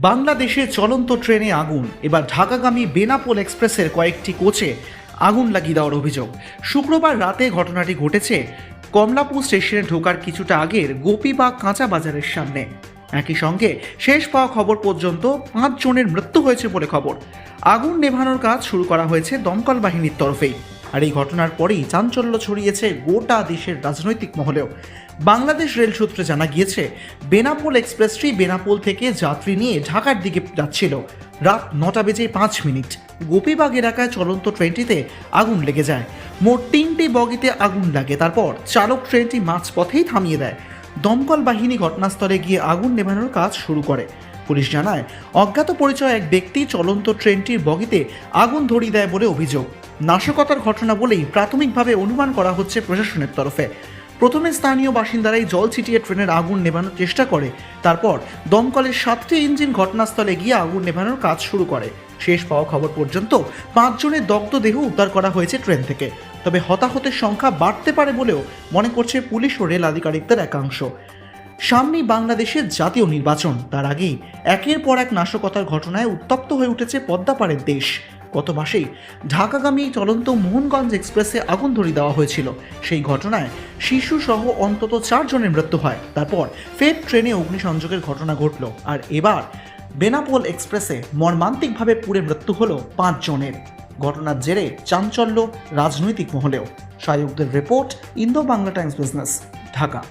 বাংলাদেশে চলন্ত ট্রেনে আগুন। এবার ঢাকাগামী বেনাপোল এক্সপ্রেসের কয়েকটি কোচে আগুন লাগিয়ে দেওয়ার অভিযোগ। শুক্রবার রাতে ঘটনাটি ঘটেছে কমলাপুর স্টেশনে ঢোকার কিছুটা আগের গোপী বা কাঁচা বাজারের সামনে। একই সঙ্গে শেষ পাওয়া খবর পর্যন্ত পাঁচ জনের মৃত্যু হয়েছে বলে খবর। আগুন নেভানোর কাজ শুরু করা হয়েছে দমকল বাহিনীর তরফেই। আর এই ঘটনার পরেই চাঞ্চল্য ছড়িয়েছে গোটা দেশের রাজনৈতিক মহলেও। বাংলাদেশ রেল সূত্রে জানা গিয়েছে, বেনাপোল এক্সপ্রেসটি বেনাপোল থেকে যাত্রী নিয়ে ঢাকার দিকে যাচ্ছিল। রাত নটা বেজে পাঁচ মিনিট। গোপীবাগ এলাকায় চলন্ত ট্রেনটিতে আগুন লেগে যায়। মোট তিনটি বগিতে আগুন লাগে, তারপর চালক ট্রেনটি মাঝপথেই থামিয়ে দেয়। দমকল বাহিনী ঘটনাস্থলে গিয়ে আগুন নেভানোর কাজ শুরু করে। পুলিশ জানায়, অজ্ঞাত পরিচয় এক ব্যক্তি চলন্ত ট্রেনটির বগিতে আগুন ধরিয়ে দেয় বলে অভিযোগ। নাশকতার ঘটনা বলেই প্রাথমিকভাবে অনুমান করা হচ্ছে প্রশাসনের তরফে। প্রথমে স্থানীয় বাসিন্দারাই জল ছিটিয়ে ট্রেনের আগুন নেভানোর চেষ্টা করে, তারপর দমকলের সাতটি ইঞ্জিন ঘটনাস্থলে গিয়ে আগুন নেভানোর কাজ শুরু করে। শেষ পাওয়া খবর পর্যন্ত পাঁচজনের দগ্ধ দেহ উদ্ধার করা হয়েছে ট্রেন থেকে। তবে হতাহতের সংখ্যা বাড়তে পারে বলেও মনে করছে পুলিশ ও রেল আধিকারিকদের একাংশ। সামনেই বাংলাদেশের জাতীয় নির্বাচন। তার আগেই একের পর এক নাশকতার ঘটনায় উত্তপ্ত হয়ে উঠেছে পদ্মাপাড়ের দেশ। গত মাসেই ঢাকাগামী চলন্ত মোহনগঞ্জ এক্সপ্রেসে আগুন ধরিয়ে দেওয়া হয়েছিল। সেই ঘটনায় শিশু সহ অন্তত চারজনের মৃত্যু হয়। তারপর ফের ট্রেনে অগ্নিসংযোগের ঘটনা ঘটল। আর এবার বেনাপোল এক্সপ্রেসে মর্মান্তিকভাবে পুড়ে মৃত্যু হলো পাঁচ জনের। ঘটনার জেরে চাঞ্চল্য রাজনৈতিক মহলেও। সায়কদের report Indo Bangla Times business, Dhaka.